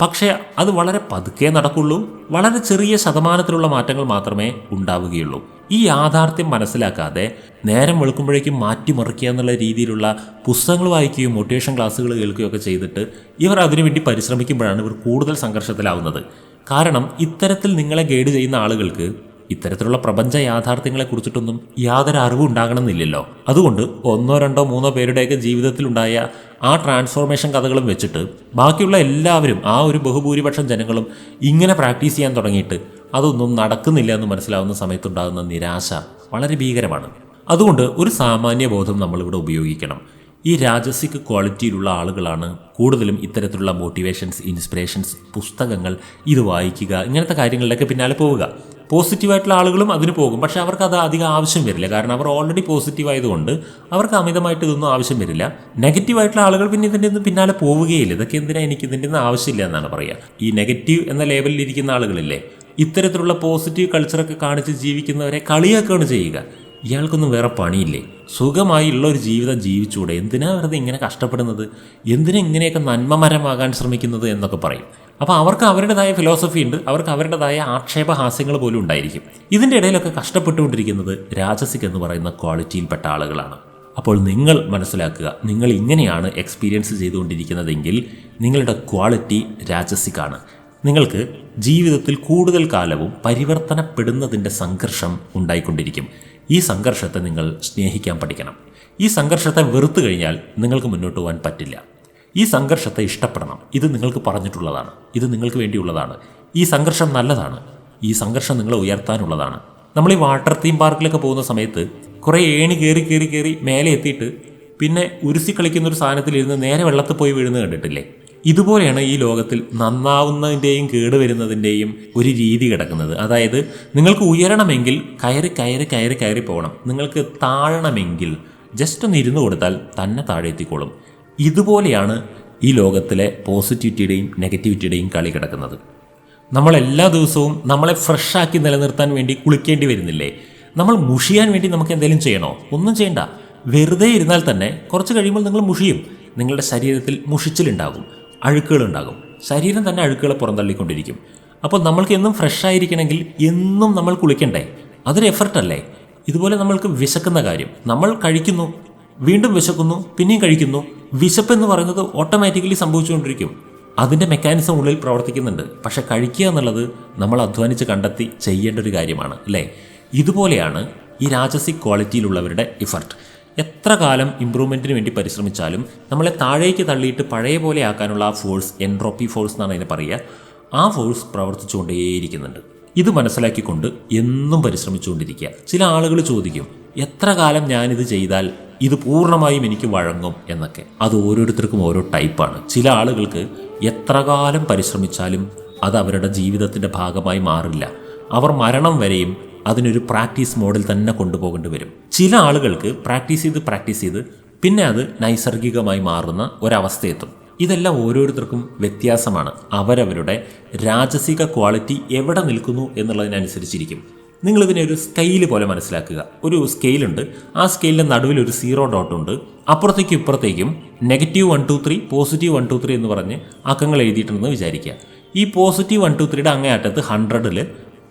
പക്ഷേ അത് വളരെ പതുക്കെ നടക്കുള്ളൂ. വളരെ ചെറിയ ശതമാനത്തിലുള്ള മാറ്റങ്ങൾ മാത്രമേ ഉണ്ടാവുകയുള്ളൂ. ഈ യാഥാർത്ഥ്യം മനസ്സിലാക്കാതെ നേരം വെളുക്കുമ്പോഴേക്കും മാറ്റിമറിക്കുക എന്നുള്ള രീതിയിലുള്ള പുസ്തകങ്ങൾ വായിക്കുകയും മോട്ടിവേഷൻ ക്ലാസ്സുകൾ കേൾക്കുകയൊക്കെ ചെയ്തിട്ട് ഇവർ അതിനുവേണ്ടി പരിശ്രമിക്കുമ്പോഴാണ് ഇവർ കൂടുതൽ സംഘർഷത്തിലാവുന്നത്. കാരണം ഇത്തരത്തിൽ നിങ്ങളെ ഗൈഡ് ചെയ്യുന്ന ആളുകൾക്ക് ഇത്തരത്തിലുള്ള പ്രപഞ്ച യാഥാർത്ഥ്യങ്ങളെ കുറിച്ചിട്ടൊന്നും യാതൊരു അറിവും ഉണ്ടാകണമെന്നില്ലല്ലോ. അതുകൊണ്ട് ഒന്നോ രണ്ടോ മൂന്നോ പേരുടെയൊക്കെ ജീവിതത്തിലുണ്ടായ ആ ട്രാൻസ്ഫോർമേഷൻ കഥകളും വെച്ചിട്ട് ബാക്കിയുള്ള എല്ലാവരും ആ ഒരു ബഹുഭൂരിപക്ഷം ജനങ്ങളും ഇങ്ങനെ പ്രാക്ടീസ് ചെയ്യാൻ തുടങ്ങിയിട്ട് അതൊന്നും നടക്കുന്നില്ല എന്ന് മനസ്സിലാവുന്ന സമയത്തുണ്ടാകുന്ന നിരാശ വളരെ ഭീകരമാണ്. അതുകൊണ്ട് ഒരു സാമാന്യ ബോധം നമ്മളിവിടെ ഉപയോഗിക്കണം. ഈ രാജസിക് ക്വാളിറ്റിയിലുള്ള ആളുകളാണ് കൂടുതലും ഇത്തരത്തിലുള്ള മോട്ടിവേഷൻസ് ഇൻസ്പിറേഷൻസ് പുസ്തകങ്ങൾ ഇത് വായിക്കുക ഇങ്ങനത്തെ കാര്യങ്ങളിലൊക്കെ പിന്നാലെ പോവുക. പോസിറ്റീവായിട്ടുള്ള ആളുകളും അതിന് പോകും. പക്ഷേ അവർക്ക് അത് അധികം ആവശ്യം വരില്ല. കാരണം അവർ ഓൾറെഡി പോസിറ്റീവ് ആയതുകൊണ്ട് അവർക്ക് അമിതമായിട്ട് ഇതൊന്നും ആവശ്യം വരില്ല. നെഗറ്റീവായിട്ടുള്ള ആളുകൾ പിന്നെ ഇതിന്റെ ഒന്നും പിന്നാലെ പോവുകയില്ല. ഇതൊക്കെ എന്തിനാ എനിക്ക് ഇതിന്റെ ഒന്നും ആവശ്യമില്ല എന്നാണ് പറയുക. ഈ നെഗറ്റീവ് എന്ന ലെവലിൽ ഇരിക്കുന്ന ആളുകളില്ലേ ഇത്തരത്തിലുള്ള പോസിറ്റീവ് കൾച്ചറൊക്കെ കാണിച്ച് ജീവിക്കുന്നവരെ കളിയാക്കുകയാണ് ചെയ്യുക. ഇയാൾക്കൊന്നും വേറെ പണിയില്ലേ? സുഖമായുള്ള ഒരു ജീവിതം ജീവിച്ചുകൂടെ എന്തിനാ വെറുതെ ഇങ്ങനെ കഷ്ടപ്പെടുന്നത്? എന്തിനാ ഇങ്ങനെയൊക്കെ നന്മമരമാകാൻ ശ്രമിക്കുന്നത് എന്നൊക്കെ പറയും. അപ്പോൾ അവർക്ക് അവരുടേതായ ഫിലോസഫി ഉണ്ട് അവർക്ക് അവരുടേതായ ആക്ഷേപഹാസ്യങ്ങൾ പോലും ഉണ്ടായിരിക്കും. ഇതിന്റെ ഇടയിലൊക്കെ കഷ്ടപ്പെട്ടുകൊണ്ടിരിക്കുന്നത് രാജസിക് എന്ന് പറയുന്ന ക്വാളിറ്റിയിൽപ്പെട്ട ആളുകളാണ്. അപ്പോൾ നിങ്ങൾ മനസ്സിലാക്കുക നിങ്ങൾ ഇങ്ങനെയാണ് എക്സ്പീരിയൻസ് ചെയ്തുകൊണ്ടിരിക്കുന്നതെങ്കിൽ നിങ്ങളുടെ ക്വാളിറ്റി രാജസിക്കാണ് നിങ്ങൾക്ക് ജീവിതത്തിൽ കൂടുതൽ കാലവും പരിവർത്തനപ്പെടുന്നതിന്റെ സംഘർഷം ഉണ്ടായിക്കൊണ്ടിരിക്കും. ഈ സംഘർഷത്തെ നിങ്ങൾ സ്നേഹിക്കാൻ പഠിക്കണം. ഈ സംഘർഷത്തെ വെറുത്തു കഴിഞ്ഞാൽ നിങ്ങൾക്ക് മുന്നോട്ട് പോകാൻ പറ്റില്ല. ഈ സംഘർഷത്തെ ഇഷ്ടപ്പെടണം. ഇത് നിങ്ങൾക്ക് പറഞ്ഞിട്ടുള്ളതാണ്. ഇത് നിങ്ങൾക്ക് വേണ്ടിയുള്ളതാണ്. ഈ സംഘർഷം നല്ലതാണ്. ഈ സംഘർഷം നിങ്ങളെ ഉയർത്താനുള്ളതാണ്. നമ്മൾ ഈ വാട്ടർ തീം പാർക്കിലൊക്കെ പോകുന്ന സമയത്ത് കുറേ ഏണി കയറി കയറി കയറി മേലെ എത്തിയിട്ട് പിന്നെ ഉരുസി കളിക്കുന്ന ഒരു സാധനത്തിലിരുന്ന് നേരെ വെള്ളത്തിൽ പോയി വീഴുന്നത് കണ്ടിട്ടില്ലേ? ഇതുപോലെയാണ് ഈ ലോകത്തിൽ നന്നാവുന്നതിന്റെയും കേടുവരുന്നതിന്റെയും ഒരു രീതി കിടക്കുന്നത്. അതായത് നിങ്ങൾക്ക് ഉയരണമെങ്കിൽ കയറി കയറി കയറി കയറി പോകണം. നിങ്ങൾക്ക് താഴണമെങ്കിൽ ജസ്റ്റ് ഒന്ന് ഇരുന്ന് കൊടുത്താൽ തന്നെ താഴെ എത്തിക്കോളും. ഇതുപോലെയാണ് ഈ ലോകത്തിലെ പോസിറ്റിവിറ്റിയുടെയും നെഗറ്റിവിറ്റിയുടെയും കളി കിടക്കുന്നത്. നമ്മൾ എല്ലാ ദിവസവും നമ്മളെ ഫ്രഷാക്കി നിലനിർത്താൻ വേണ്ടി കുളിക്കേണ്ടി വരുന്നില്ലേ? നമ്മൾ മുഷിയാൻ വേണ്ടി നമുക്ക് എന്തെങ്കിലും ചെയ്യണോ? ഒന്നും ചെയ്യണ്ട. വെറുതെ ഇരുന്നാൽ തന്നെ കുറച്ച് കഴിയുമ്പോൾ നിങ്ങൾ മുഷിയും. നിങ്ങളുടെ ശരീരത്തിൽ മുഷിച്ചിലുണ്ടാകും. അഴുക്കുകളുണ്ടാകും. ശരീരം തന്നെ അഴുക്കുകളെ പുറന്തള്ളിക്കൊണ്ടിരിക്കും. അപ്പോൾ നമ്മൾക്ക് എന്നും ഫ്രഷ് ആയിരിക്കണമെങ്കിൽ എന്നും നമ്മൾ കുളിക്കണ്ടേ? അതൊരു എഫർട്ടല്ലേ ഇതുപോലെ നമ്മൾക്ക് വിശക്കുന്ന കാര്യം. നമ്മൾ കഴിക്കുന്നു വീണ്ടും വിശക്കുന്നു പിന്നെയും കഴിക്കുന്നു വിശപ്പ് എന്ന് പറയുന്നത് ഓട്ടോമാറ്റിക്കലി സംഭവിച്ചുകൊണ്ടിരിക്കും. അതിന്റെ മെക്കാനിസം ഉള്ളിൽ പ്രവർത്തിക്കുന്നുണ്ട്. പക്ഷെ കഴിക്കുക എന്നുള്ളത് നമ്മൾ അധ്വാനിച്ച് കണ്ടെത്തി ചെയ്യേണ്ട ഒരു കാര്യമാണ് അല്ലേ? ഇതുപോലെയാണ് ഈ രാജസിക് ക്വാളിറ്റിയിലുള്ളവരുടെ എഫർട്ട് എത്ര കാലം ഇമ്പ്രൂവ്മെന്റിന് വേണ്ടി പരിശ്രമിച്ചാലും നമ്മളെ താഴേക്ക് തള്ളിയിട്ട് പഴയ പോലെ ആക്കാനുള്ള ആ ഫോഴ്സ് എൻട്രോപ്പി ഫോഴ്സ് എന്നാണ് അതിനെ പറയുക ആ ഫോഴ്സ് പ്രവർത്തിച്ചുകൊണ്ടേയിരിക്കുന്നുണ്ട്. ഇത് മനസ്സിലാക്കിക്കൊണ്ട് എന്നും പരിശ്രമിച്ചുകൊണ്ടിരിക്കുക. ചില ആളുകൾ ചോദിക്കും എത്ര കാലം ഞാനിത് ചെയ്താൽ ഇത് പൂർണമായും എനിക്ക് വഴങ്ങും എന്നൊക്കെ. അത് ഓരോരുത്തർക്കും ഓരോ ടൈപ്പാണ്. ചില ആളുകൾക്ക് എത്ര കാലം പരിശ്രമിച്ചാലും അത് അവരുടെ ജീവിതത്തിന്റെ ഭാഗമായി മാറില്ല. അവർ മരണം വരെയും അതിനൊരു പ്രാക്ടീസ് മോഡിൽ തന്നെ കൊണ്ടുപോകേണ്ടി വരും. ചില ആളുകൾക്ക് പ്രാക്ടീസ് ചെയ്ത് പ്രാക്ടീസ് ചെയ്ത് പിന്നെ അത് നൈസർഗികമായി മാറുന്ന ഒരവസ്ഥയെത്തും. ഇതെല്ലാം ഓരോരുത്തർക്കും വ്യത്യാസമാണ്. അവരവരുടെ രാജസിക ക്വാളിറ്റി എവിടെ നിൽക്കുന്നു എന്നുള്ളതിനനുസരിച്ചിരിക്കും. നിങ്ങളിതിനെ ഒരു സ്കെയിൽ പോലെ മനസ്സിലാക്കുക. ഒരു സ്കെയിലുണ്ട് ആ സ്കെയിലിന്റെ നടുവിൽ ഒരു സീറോ ഡോട്ട് ഉണ്ട്. അപ്പുറത്തേക്കും ഇപ്പുറത്തേക്കും negative one two three positive one two three എന്ന് പറഞ്ഞ് അക്കങ്ങൾ എഴുതിയിട്ടുണ്ടെന്ന് വിചാരിക്കുക. ഈ പോസിറ്റീവ് വൺ ടു ത്രീയുടെ അങ്ങേ അറ്റത്ത് ഹൺഡ്രഡിൽ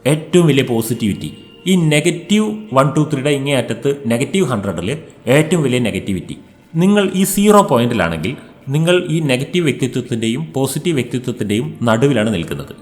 ഏറ്റവും വലിയ പോസിറ്റിവിറ്റി ഈ നെഗറ്റീവ് വൺ ടു ത്രീയുടെ ഇങ്ങേ അറ്റത്ത് നെഗറ്റീവ് ഹൺഡ്രഡിൽ ഏറ്റവും വലിയ നെഗറ്റിവിറ്റി നിങ്ങൾ ഈ സീറോ പോയിന്റിലാണെങ്കിൽ നിങ്ങൾ ഈ നെഗറ്റീവ് വ്യക്തിത്വത്തിന്റെയും പോസിറ്റീവ് വ്യക്തിത്വത്തിന്റെയും നടുവിലാണ് നിൽക്കുന്നത്.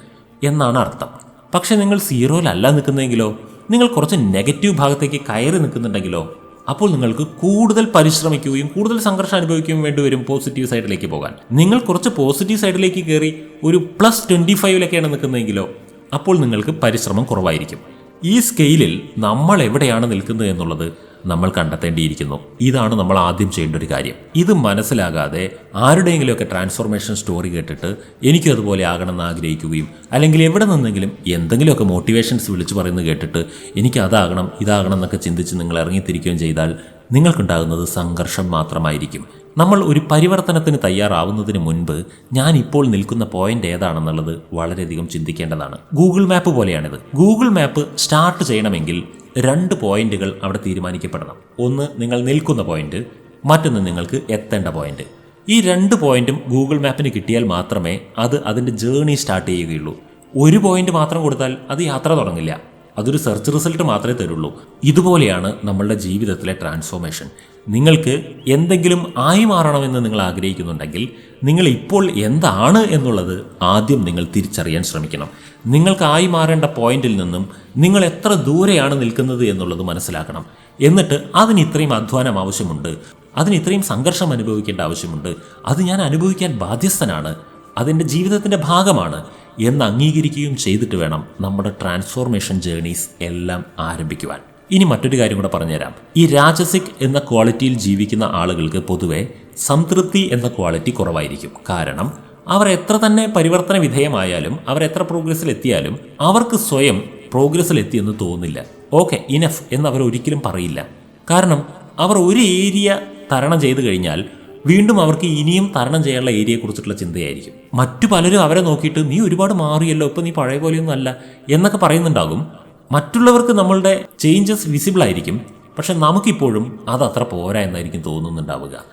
എന്നാണ് അർത്ഥം. പക്ഷെ നിങ്ങൾ സീറോയിലല്ല നിൽക്കുന്നതെങ്കിലോ? നിങ്ങൾ കുറച്ച് നെഗറ്റീവ് ഭാഗത്തേക്ക് കയറി നിൽക്കുന്നുണ്ടെങ്കിലോ? അപ്പോൾ നിങ്ങൾക്ക് കൂടുതൽ പരിശ്രമിക്കുകയും കൂടുതൽ സംഘർഷം അനുഭവിക്കുകയും വേണ്ടി വരും പോസിറ്റീവ് സൈഡിലേക്ക് പോകാൻ. നിങ്ങൾ കുറച്ച് പോസിറ്റീവ് സൈഡിലേക്ക് കയറി ഒരു പ്ലസ് ട്വന്റി ഫൈവിലൊക്കെയാണ് നിൽക്കുന്നതെങ്കിലോ? അപ്പോൾ നിങ്ങൾക്ക് പരിശ്രമം കുറവായിരിക്കും. ഈ സ്കെയിലിൽ നമ്മൾ എവിടെയാണ് നിൽക്കുന്നത് എന്നുള്ളത് നമ്മൾ കണ്ടെത്തേണ്ടിയിരിക്കുന്നു. ഇതാണ് നമ്മൾ ആദ്യം ചെയ്യേണ്ട ഒരു കാര്യം. ഇത് മനസ്സിലാകാതെ ആരുടെയെങ്കിലുമൊക്കെ ട്രാൻസ്ഫോർമേഷൻ സ്റ്റോറി കേട്ടിട്ട് എനിക്കും അതുപോലെ ആകണമെന്ന് ആഗ്രഹിക്കുകയും അല്ലെങ്കിൽ എവിടെ നിന്നെങ്കിലും എന്തെങ്കിലുമൊക്കെ മോട്ടിവേഷൻസ് വിളിച്ചു പറയുന്നത് കേട്ടിട്ട് എനിക്ക് അതാകണം ഇതാകണം എന്നൊക്കെ ചിന്തിച്ച് നിങ്ങൾ ഇറങ്ങിത്തിരിക്കുകയും ചെയ്താൽ നിങ്ങൾക്കുണ്ടാകുന്നത് സംഘർഷം മാത്രമായിരിക്കും. നമ്മൾ ഒരു പരിവർത്തനത്തിന് തയ്യാറാവുന്നതിന് മുൻപ് ഞാൻ ഇപ്പോൾ നിൽക്കുന്ന പോയിന്റ് ഏതാണെന്നുള്ളത് വളരെയധികം ചിന്തിക്കേണ്ടതാണ്. ഗൂഗിൾ മാപ്പ് പോലെയാണിത്. ഗൂഗിൾ മാപ്പ് സ്റ്റാർട്ട് ചെയ്യണമെങ്കിൽ രണ്ട് പോയിന്റുകൾ അവിടെ തീരുമാനിക്കപ്പെടണം. ഒന്ന് നിങ്ങൾ നിൽക്കുന്ന പോയിന്റ്. മറ്റൊന്ന് നിങ്ങൾക്ക് എത്തേണ്ട പോയിന്റ്. ഈ രണ്ട് പോയിന്റും ഗൂഗിൾ മാപ്പിന് കിട്ടിയാൽ മാത്രമേ അത് അതിന്റെ ജേണി സ്റ്റാർട്ട് ചെയ്യുകയുള്ളൂ. ഒരു പോയിന്റ് മാത്രം കൊടുത്താൽ അത് യാത്ര തുടങ്ങില്ല. അതൊരു സെർച്ച് റിസൾട്ട് മാത്രമേ തരുള്ളൂ. ഇതുപോലെയാണ് നമ്മളുടെ ജീവിതത്തിലെ ട്രാൻസ്ഫോർമേഷൻ. നിങ്ങൾക്ക് എന്തെങ്കിലും ആയി മാറണമെന്ന് നിങ്ങൾ ആഗ്രഹിക്കുന്നുണ്ടെങ്കിൽ നിങ്ങൾ ഇപ്പോൾ എന്താണ് എന്നുള്ളത് ആദ്യം നിങ്ങൾ തിരിച്ചറിയാൻ ശ്രമിക്കണം. നിങ്ങൾക്കായി മാറേണ്ട പോയിന്റിൽ നിന്നും നിങ്ങൾ എത്ര ദൂരെയാണ് നിൽക്കുന്നത് എന്നുള്ളത് മനസ്സിലാക്കണം. എന്നിട്ട് അതിന് ഇത്രയും അധ്വാനം ആവശ്യമുണ്ട്. അതിന് ഇത്രയും സംഘർഷം അനുഭവിക്കേണ്ട ആവശ്യമുണ്ട്. അത് ഞാൻ അനുഭവിക്കാൻ ബാധ്യസ്ഥനാണ്. അതിന്റെ ജീവിതത്തിന്റെ ഭാഗമാണ്. എന്ന് അംഗീകരിക്കുകയും ചെയ്തിട്ട് വേണം നമ്മുടെ ട്രാൻസ്ഫോർമേഷൻ ജേണീസ് എല്ലാം ആരംഭിക്കുവാൻ. ഇനി മറ്റൊരു കാര്യം കൂടെ പറഞ്ഞുതരാം. ഈ രാജസിക് എന്ന ക്വാളിറ്റിയിൽ ജീവിക്കുന്ന ആളുകൾക്ക് പൊതുവെ സംതൃപ്തി എന്ന ക്വാളിറ്റി കുറവായിരിക്കും. കാരണം അവർ എത്ര തന്നെ പരിവർത്തന വിധേയമായാലും അവർ എത്ര പ്രോഗ്രസ്സിൽ എത്തിയാലും അവർക്ക് സ്വയം പ്രോഗ്രസ്സിൽ തോന്നില്ല ഓക്കെ ഇനഫ് എന്ന് അവർ ഒരിക്കലും പറയില്ല. കാരണം അവർ ഒരു ഏരിയ തരണം ചെയ്തു കഴിഞ്ഞാൽ വീണ്ടും അവർക്ക് ഇനിയും തരണം ചെയ്യാനുള്ള ഏരിയയെ കുറിച്ചിട്ടുള്ള ചിന്തയായിരിക്കും. മറ്റു പലരും അവരെ നോക്കിയിട്ട് നീ ഒരുപാട് മാറിയല്ലോ ഇപ്പം നീ പഴയ പോലെയൊന്നും അല്ല എന്നൊക്കെ പറയുന്നുണ്ടാകും. മറ്റുള്ളവർക്ക് നമ്മളുടെ ചേഞ്ചസ് വിസിബിൾ ആയിരിക്കും. പക്ഷെ നമുക്കിപ്പോഴും അത് അത്ര പോരാ എന്നായിരിക്കും തോന്നുന്നുണ്ടാവുക.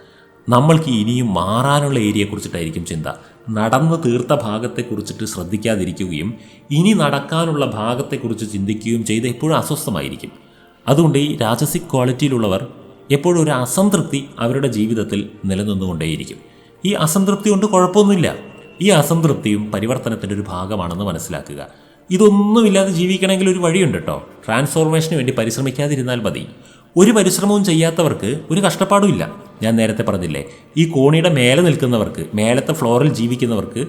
നമ്മൾക്ക് ഇനിയും മാറാനുള്ള ഏരിയയെക്കുറിച്ചിട്ടായിരിക്കും ചിന്ത. നടന്നു തീർത്ത ഭാഗത്തെക്കുറിച്ചിട്ട് ശ്രദ്ധിക്കാതിരിക്കുകയും ഇനി നടക്കാനുള്ള ഭാഗത്തെക്കുറിച്ച് ചിന്തിക്കുകയും ചെയ്ത് എപ്പോഴും അസ്വസ്ഥമായിരിക്കും. അതുകൊണ്ട് ഈ രാജസിക് ക്വാളിറ്റിയിലുള്ളവർ എപ്പോഴും ഒരു അസംതൃപ്തി അവരുടെ ജീവിതത്തിൽ നിലനിന്നുകൊണ്ടേയിരിക്കും. ഈ അസംതൃപ്തി കൊണ്ട് കുഴപ്പമൊന്നുമില്ല. ഈ അസംതൃപ്തിയും പരിവർത്തനത്തിന്റെ ഒരു ഭാഗമാണെന്ന് മനസ്സിലാക്കുക. ഇതൊന്നുമില്ലാതെ ജീവിക്കണമെങ്കിൽ ഒരു വഴിയുണ്ട് കേട്ടോ. ട്രാൻസ്ഫോർമേഷന് വേണ്ടി പരിശ്രമിക്കാതിരുന്നാൽ മതി. ഒരു പരിശ്രമവും ചെയ്യാത്തവർക്ക് ഒരു കഷ്ടപ്പാടും ഇല്ല. ഞാൻ നേരത്തെ പറഞ്ഞില്ലേ ഈ കോണിയുടെ മേലെ നിൽക്കുന്നവർക്ക് മേലത്തെ ഫ്ലോറിൽ ജീവിക്കുന്നവർക്ക്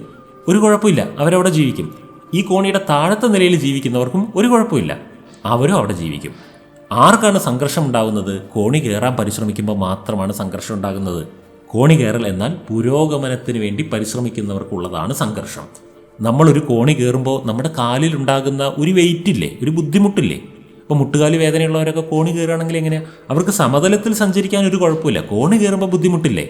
ഒരു കുഴപ്പമില്ല അവരവിടെ ജീവിക്കും. ഈ കോണിയുടെ താഴത്തെ നിലയിൽ ജീവിക്കുന്നവർക്കും ഒരു കുഴപ്പമില്ല അവരും അവിടെ ജീവിക്കും. ആർക്കാണ് സംഘർഷം ഉണ്ടാകുന്നത്? കോണി കയറാൻ പരിശ്രമിക്കുമ്പോൾ മാത്രമാണ് സംഘർഷം ഉണ്ടാകുന്നത്. കോണി കയറൽ എന്നാൽ പുരോഗമനത്തിന് വേണ്ടി പരിശ്രമിക്കുന്നവർക്കുള്ളതാണ് സംഘർഷം. നമ്മളൊരു കോണി കയറുമ്പോൾ നമ്മുടെ കാലിലുണ്ടാകുന്ന ഒരു വെയിറ്റില്ലേ ഒരു ബുദ്ധിമുട്ടില്ലേ? ഇപ്പോൾ മുട്ടുകാലി വേദനയുള്ളവരൊക്കെ കോണി കയറുകയാണെങ്കിൽ എങ്ങനെയാണ് അവർക്ക് സമതലത്തിൽ സഞ്ചരിക്കാൻ ഒരു കുഴപ്പമില്ല. കോണി കയറുമ്പോൾ ബുദ്ധിമുട്ടില്ലേ?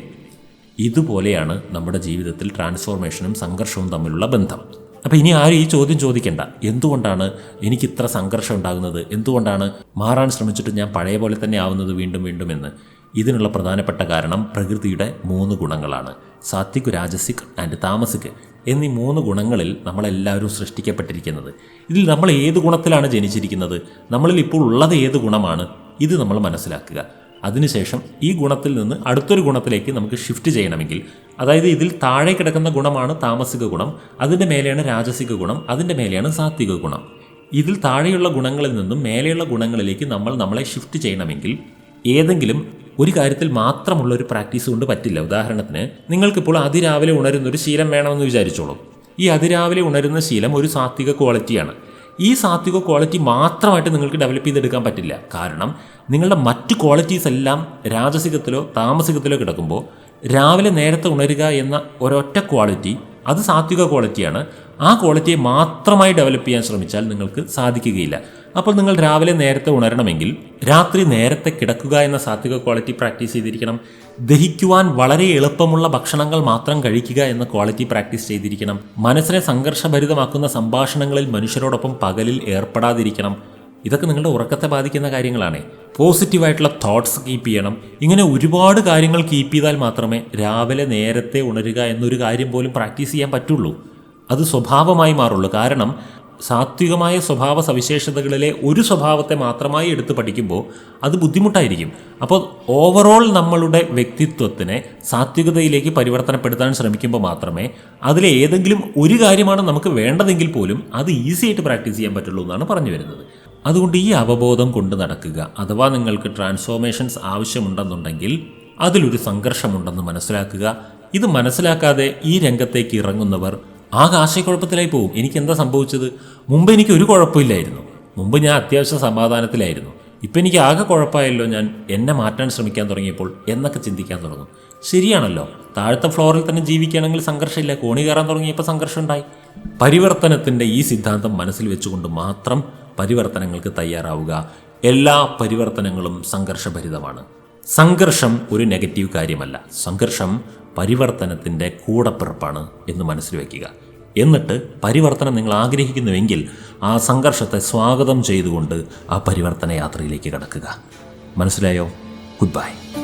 ഇതുപോലെയാണ് നമ്മുടെ ജീവിതത്തിൽ ട്രാൻസ്ഫോർമേഷനും സംഘർഷവും തമ്മിലുള്ള ബന്ധം. അപ്പോൾ ഇനി ആരും ഈ ചോദ്യം ചോദിക്കേണ്ട. എന്തുകൊണ്ടാണ് എനിക്ക് ഇത്ര സംഘർഷം ഉണ്ടാകുന്നത്? എന്തുകൊണ്ടാണ് മാറാൻ ശ്രമിച്ചിട്ട് ഞാൻ പഴയ പോലെ തന്നെ ആവുന്നത് വീണ്ടും വീണ്ടും എന്ന്? ഇതിനുള്ള പ്രധാനപ്പെട്ട കാരണം പ്രകൃതിയുടെ മൂന്ന് ഗുണങ്ങളാണ്. സാത്വിക് രാജസിക് ആൻഡ് താമസിക് എന്നീ മൂന്ന് ഗുണങ്ങളിൽ നമ്മളെല്ലാവരും സൃഷ്ടിക്കപ്പെട്ടിരിക്കുന്നത്. ഇതിൽ നമ്മൾ ഏത് ഗുണത്തിലാണ് ജനിച്ചിരിക്കുന്നത്? നമ്മളിൽ ഇപ്പോൾ ഉള്ളത് ഏത് ഗുണമാണ്? ഇത് നമ്മൾ മനസ്സിലാക്കുക. അതിനുശേഷം ഈ ഗുണത്തിൽ നിന്ന് അടുത്തൊരു ഗുണത്തിലേക്ക് നമുക്ക് ഷിഫ്റ്റ് ചെയ്യണമെങ്കിൽ അതായത് ഇതിൽ താഴെ കിടക്കുന്ന ഗുണമാണ് താമസിക ഗുണം അതിന്റെ മേലെയാണ് രാജസിക ഗുണം അതിന്റെ മേലെയാണ് സാത്വിക ഗുണം. ഇതിൽ താഴെയുള്ള ഗുണങ്ങളിൽ നിന്നും മേലെയുള്ള ഗുണങ്ങളിലേക്ക് നമ്മൾ നമ്മളെ ഷിഫ്റ്റ് ചെയ്യണമെങ്കിൽ ഏതെങ്കിലും ഒരു കാര്യത്തിൽ മാത്രമുള്ള ഒരു പ്രാക്ടീസ് കൊണ്ട് പറ്റില്ല. ഉദാഹരണത്തിന് നിങ്ങൾക്കിപ്പോൾ അതിരാവിലെ ഉണരുന്ന ഒരു ശീലം വേണമെന്ന് വിചാരിച്ചോളൂ. ഈ അതിരാവിലെ ഉണരുന്ന ശീലം ഒരു സാത്വിക ക്വാളിറ്റിയാണ്. ഈ സാത്വിക ക്വാളിറ്റി മാത്രമായിട്ട് നിങ്ങൾക്ക് ഡെവലപ്പ് ചെയ്തെടുക്കാൻ പറ്റില്ല. കാരണം നിങ്ങളുടെ മറ്റു ക്വാളിറ്റീസ് എല്ലാം രാജസികത്തിലോ താമസികത്തിലോ കിടക്കുമ്പോൾ രാവിലെ നേരത്തെ ഉണരുക എന്ന ഒരൊറ്റ ക്വാളിറ്റി അത് സാത്വിക ക്വാളിറ്റിയാണ് ആ ക്വാളിറ്റിയെ മാത്രമായി ഡെവലപ്പ് ചെയ്യാൻ ശ്രമിച്ചാൽ നിങ്ങൾക്ക് സാധിക്കുകയില്ല. അപ്പോൾ നിങ്ങൾ രാവിലെ നേരത്തെ ഉണരണമെങ്കിൽ രാത്രി നേരത്തെ കിടക്കുക എന്ന സാത്വിക ക്വാളിറ്റി പ്രാക്ടീസ് ചെയ്തിരിക്കണം. ദഹിക്കുവാൻ വളരെ എളുപ്പമുള്ള ഭക്ഷണങ്ങൾ മാത്രം കഴിക്കുക എന്ന ക്വാളിറ്റി പ്രാക്ടീസ് ചെയ്തിരിക്കണം. മനസ്സിനെ സംഘർഷഭരിതമാക്കുന്ന സംഭാഷണങ്ങളിൽ മനുഷ്യരോടൊപ്പം പകലിൽ ഏർപ്പെടാതിരിക്കണം. ഇതൊക്കെ നിങ്ങളുടെ ഉറക്കത്തെ ബാധിക്കുന്ന കാര്യങ്ങളാണ്. പോസിറ്റീവായിട്ടുള്ള തോട്ട്സ് കീപ്പ് ചെയ്യണം. ഇങ്ങനെ ഒരുപാട് കാര്യങ്ങൾ കീപ്പ് ചെയ്താൽ മാത്രമേ രാവിലെ നേരത്തെ ഉണരുക എന്നൊരു കാര്യം പോലും പ്രാക്ടീസ് ചെയ്യാൻ പറ്റുള്ളൂ. അത് സ്വഭാവമായി മാറുള്ളൂ. കാരണം സാത്വികമായ സ്വഭാവ സവിശേഷതകളിലെ ഒരു സ്വഭാവത്തെ മാത്രമായി എടുത്ത് പഠിക്കുമ്പോൾ അത് ബുദ്ധിമുട്ടായിരിക്കും. അപ്പോൾ ഓവറോൾ നമ്മളുടെ വ്യക്തിത്വത്തിനെ സാത്വികതയിലേക്ക് പരിവർത്തനപ്പെടുത്താൻ ശ്രമിക്കുമ്പോൾ മാത്രമേ അതിലെ ഏതെങ്കിലും ഒരു കാര്യമാണ് നമുക്ക് വേണ്ടതെങ്കിൽ പോലും അത് ഈസി ആയിട്ട് പ്രാക്ടീസ് ചെയ്യാൻ പറ്റുള്ളൂ എന്നാണ് പറഞ്ഞു വരുന്നത്. അതുകൊണ്ട് ഈ അവബോധം കൊണ്ട് നടക്കുക അഥവാ നിങ്ങൾക്ക് ട്രാൻസ്ഫോർമേഷൻസ് ആവശ്യമുണ്ടെന്നുണ്ടെങ്കിൽ അതിലൊരു സംഘർഷമുണ്ടെന്ന് മനസ്സിലാക്കുക. ഇത് മനസ്സിലാക്കാതെ ഈ രംഗത്തേക്ക് ഇറങ്ങുന്നവർ ആകെ ആശയക്കുഴപ്പത്തിലായി പോകും. എനിക്ക് എന്താ സംഭവിച്ചത്? മുമ്പ് എനിക്ക് ഒരു കുഴപ്പമില്ലായിരുന്നു. മുമ്പ് ഞാൻ അത്യാവശ്യം സമാധാനത്തിലായിരുന്നു. ഇപ്പം എനിക്ക് ആകെ കുഴപ്പമായല്ലോ ഞാൻ എന്നെ മാറ്റാൻ ശ്രമിക്കാൻ തുടങ്ങിയപ്പോൾ എന്നൊക്കെ ചിന്തിക്കാൻ തുടങ്ങും. ശരിയാണല്ലോ. താഴത്തെ ഫ്ലോറിൽ തന്നെ ജീവിക്കുകയാണെങ്കിൽ സംഘർഷമില്ല. കോണി കയറാൻ തുടങ്ങിയപ്പോൾ സംഘർഷം ഉണ്ടായി പരിവർത്തനത്തിന്റെ ഈ സിദ്ധാന്തം മനസ്സിൽ വെച്ചുകൊണ്ട് മാത്രം പരിവർത്തനങ്ങൾക്ക് തയ്യാറാവുക. എല്ലാ പരിവർത്തനങ്ങളും സംഘർഷഭരിതമാണ്. സംഘർഷം ഒരു നെഗറ്റീവ് കാര്യമല്ല. സംഘർഷം പരിവർത്തനത്തിന്റെ കൂടപ്പിറപ്പാണ് എന്ന് മനസ്സിൽ വയ്ക്കുക. എന്നിട്ട് പരിവർത്തനം നിങ്ങൾ ആഗ്രഹിക്കുന്നുവെങ്കിൽ ആ സംഘർഷത്തെ സ്വാഗതം ചെയ്തുകൊണ്ട് ആ പരിവർത്തന യാത്രയിലേക്ക് കടക്കുക. മനസ്സിലായോ? Good bye